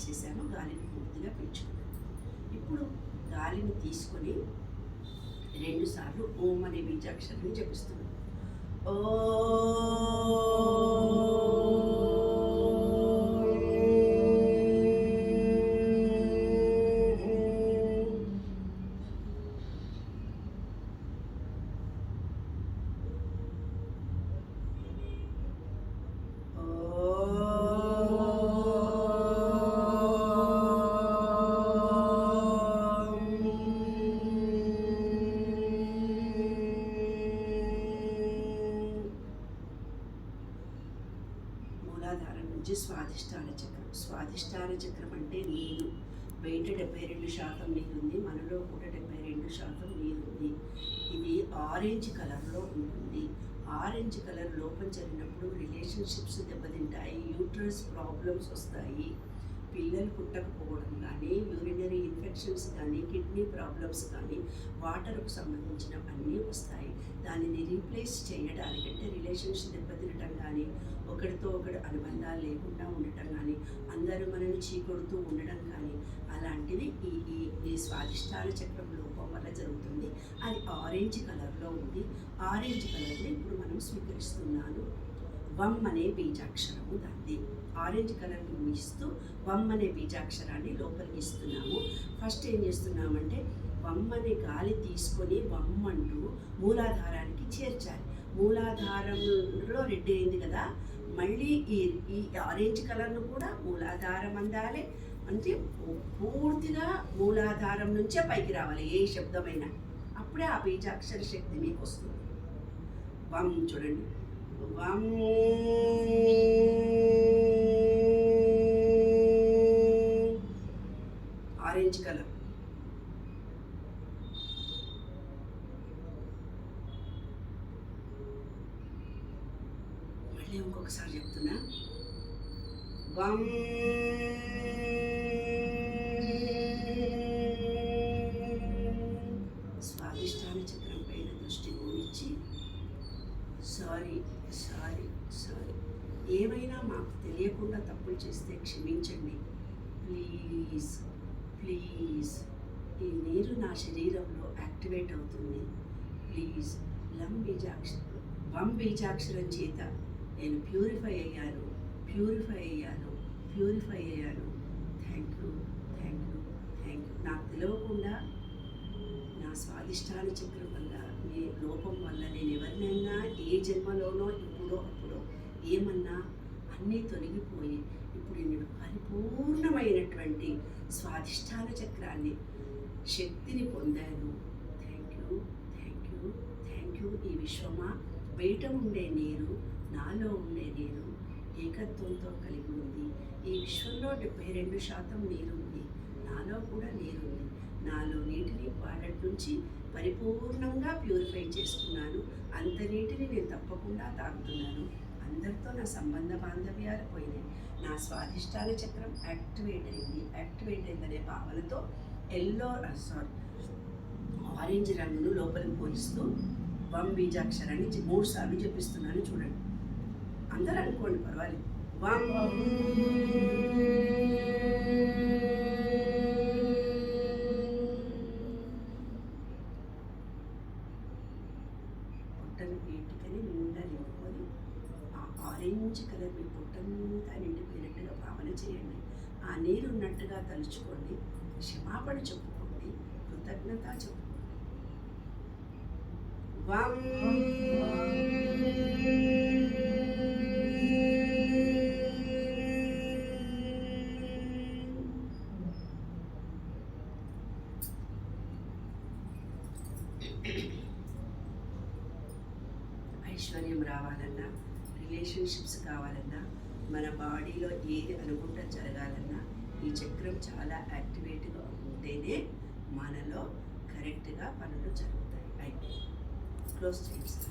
తీసేసాను గాలిని పూర్తిగా పీల్చుకున్నాను. ఇప్పుడు గాలిని తీసుకొని రెండుసార్లు ఓం అనే బీజాక్షరాన్ని జపిస్తున్నాను. ఓ మూలాధారం నుంచి స్వాధిష్టాన చక్రం. స్వాధిష్టాన చక్రం అంటే నీరు. బయట డెబ్బై రెండు శాతం నీరుంది. మనలో కూడా డెబ్బై రెండు శాతం నీరుంది. ఇది ఆరెంజ్ కలర్లో ఉంటుంది. ఆరెంజ్ కలర్ లోపం జరిగినప్పుడు రిలేషన్షిప్స్ దెబ్బతింటాయి. యూట్రస్ ప్రాబ్లమ్స్ వస్తాయి. పిల్లలు పుట్టకపోవడం కానీ యూరినరీ ఇన్ఫెక్షన్స్ కానీ కిడ్నీ ప్రాబ్లమ్స్ కానీ వాటర్కు సంబంధించిన అన్నీ వస్తాయి. దానిని రీప్లేస్ చేయడానికంటే రిలేషన్షిప్ దెబ్బతినటం కానీ ఒకరితో ఒకడు అనుబంధాలు లేకుండా ఉండటం కానీ అందరూ మనల్ని చీకొడుతూ ఉండడం కానీ అలాంటిది ఈ ఈ ఈ స్వాదిష్టాల చక్రం లోపం వల్ల జరుగుతుంది. అది ఆరెంజ్ కలర్లో ఉంది. ఆరెంజ్ కలర్ని ఇప్పుడు మనం స్వీకరిస్తున్నాను. వమ్ అనే బీజాక్షరము దాన్ని. ఆరెంజ్ కలర్ని ఇస్తూ వమ్ అనే బీజాక్షరాన్ని లోపలికి ఇస్తున్నాము. ఫస్ట్ ఏం చేస్తున్నామంటే వమ్ అనే గాలి తీసుకొని వమ్ అంటూ మూలాధారానికి చేర్చాలి. మూలాధారంలో రెడ్ అయింది కదా మళ్ళీ ఈ ఈ ఆరెంజ్ కలర్ను కూడా మూలాధారం అందాలి. అంటే పూర్తిగా మూలాధారం నుంచే పైకి రావాలి ఏ శబ్దమైనా. అప్పుడే ఆ బీజాక్షర శక్తి మీకు వస్తుంది. వమ్ చూడండి. వమ్ ఆరెంజ్ కలర్. మళ్ళీ ఇంకొకసారి చెప్తున్నా. వమ్ స్వాదిష్టాన చక్రం పైన దృష్టి ఊహించి సారీ సారీ సారీ. ఏమైనా మాకు తెలియకుండా తప్పులు చేస్తే క్షమించండి. Please please. ఈ నీరు నా శరీరంలో యాక్టివేట్ అవుతుంది. ప్లీజ్ లం బీజాక్ష వం బీజాక్షరం చేత నేను ప్యూరిఫై అయ్యాను ప్యూరిఫై అయ్యాను ప్యూరిఫై అయ్యాను. Thank you thank you thank you. నాకు తెలియకుండా నా స్వాదిష్టాన చక్రం వల్ల మీ లోపం వల్ల నేను ఎవరినైనా ఏ జన్మలోనో ఇప్పుడో అప్పుడో ఏమన్నా అన్నీ తొలగిపోయి ఇప్పుడు నేను పరిపూర్ణమైనటువంటి స్వాదిష్టాన చక్రాన్ని శక్తిని పొందాను. Thank you thank you thank you. ఈ విశ్వమా బయట ఉండే నీరు నాలో ఉండే నీరు ఏకత్వంతో కలిగి ఉంది. ఈ విశ్వంలో డెబ్బై రెండు శాతం నీరు ఉంది. నాలో కూడా నీరు ఉంది. నాలో నీటిని వాడటి నుంచి పరిపూర్ణంగా ప్యూరిఫై చేసుకున్నాను. అంత నీటిని నేను తప్పకుండా తాగుతున్నాను. అందరితో నా సంబంధ బాంధవ్యాలు పోయినాయి. నా స్వాధిష్టాన చక్రం యాక్టివేట్ అయింది. యాక్టివేట్ అయిందనే భావనతో ఎల్లో సారీ ఆరెంజ్ రంగును లోపలికి పోలిస్తూ వం బీజాక్షరాన్ని మూడు సార్లు చెప్పిస్తున్నాను చూడండి. అందరూ అనుకోండి పర్వాలేదు. వమ్ పొట్టను వీటికని నిండా నింపుకొని ఆ ఆరెంజ్ కలర్ మీ పొట్టంతా నిండిపోయినట్టుగా భావన చేయండి. ఆ నీరు ఉన్నట్టుగా తలుచుకోండి. క్షమాపణ చెప్పుకోండి. కృతజ్ఞత చెప్పుకోండి. వమ్ ఐశ్వర్యం రావాలన్నా రిలేషన్షిప్స్ కావాలన్నా మన బాడీలో ఏది అనుకుంటా జరగాలన్నా ఈ చక్రం చాలా యాక్టివేట్గా ఉంటేనే మనలో కరెక్ట్గా పనులు జరుగుతాయి. అయితే close to you.